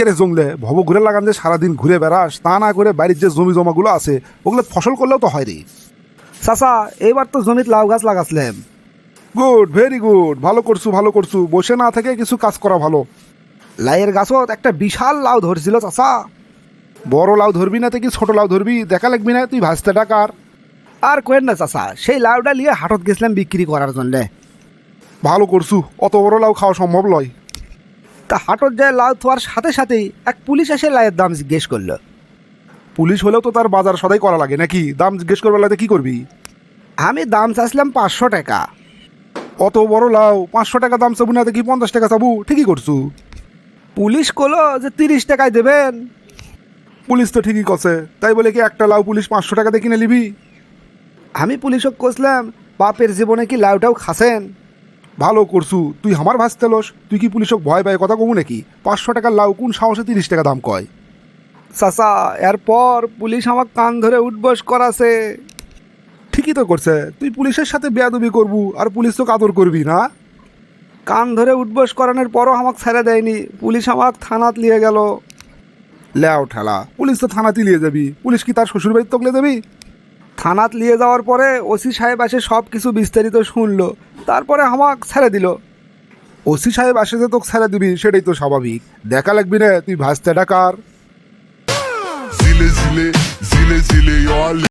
কেরে জংলে ভব ঘুরে লাগান যে সারাদিন ঘুরে বেড়াস, তা না করে বাড়ির যে জমি জমাগুলো আছে, ওগুলো ফসল করলেও তো হয় রে। চাচা, এইবার তো জমিত লাউ গাছ লাগাছিলাম গুড, ভেরি গুড। ভালো করছু ভালো করছু। বসে না থেকে কিছু কাজ করা ভালো। লাইয়ের গাছত একটা বিশাল লাউ ধরছিল, চাচা। বড় লাউ ধরবি না থেকে ছোট লাউ ধরবি? দেখা লাগবি না, তুই ভাজতে ডাকার। আর কোয়েন না, চাচা। সেই লাউটা নিয়ে হাটত গেছিলাম বিক্রি করার জন্যে। ভালো করছু, অত বড় লাউ খাওয়া সম্ভব নয় তা হাটত যায় লাউ থোয়ার সাথে সাথেই এক পুলিশ এসে লাইয়ের দাম জিজ্ঞেস করল। পুলিশ হলেও তো তার বাজার সদাই করা লাগে নাকি? দাম জিজ্ঞেস করবার লাগে কি করবি? আমি দাম চাইছিলাম পাঁচশো টাকা। অত বড় লাউ পাঁচশো টাকা দাম চাবু না দেখি পঞ্চাশ টাকা চাবু ঠিকই করছু। পুলিশ কলো যে তিরিশ টাকায় দেবেন। পুলিশ তো ঠিকই করছে তাই বলে কি একটা লাউ পুলিশ পাঁচশো টাকা দিয়ে কিনে নিবি? আমি পুলিশক কইছিলাম বাপের জীবনে কি লাউটাও খাসেন? ভালো করছু তুই আমার ভাসতে লোস তুই কি পুলিশক ভয় পায় কথা কমু নাকি? পাঁচশো টাকার লাউ কোন সাহসে তিরিশ টাকা দাম কয়? চাচা এরপর পুলিশ আমার কান ধরে উঠবস করাছে। ঠিকই তো করছে তুই পুলিশের সাথে বেয়াদবি করবু আর পুলিশ তো কাদর করবি না? কান ধরে উঠবস করানোর পরও আমাকে ছেড়ে দেয়নি পুলিশ আমাকে থানাত নিয়ে গেল। লেও ঠেলা পুলিশ তো থানাতে নিয়ে যাবি পুলিশ কি তার শ্বশুর বাড়ির তকলে দেবি থানাত নিয়ে যাওয়ার পরে ওসি সাহেব এসে সব কিছু বিস্তারিত শুনলো। তারপরে আমাকে ছেড়ে দিল। ওসি সাহেব আসে যে তোকে ছেড়ে দিবি সেটাই তো স্বাভাবিক। দেখা লাগবি না তুই ভাসতে ডাকার। Zile, zile, zile, zile, eu aleg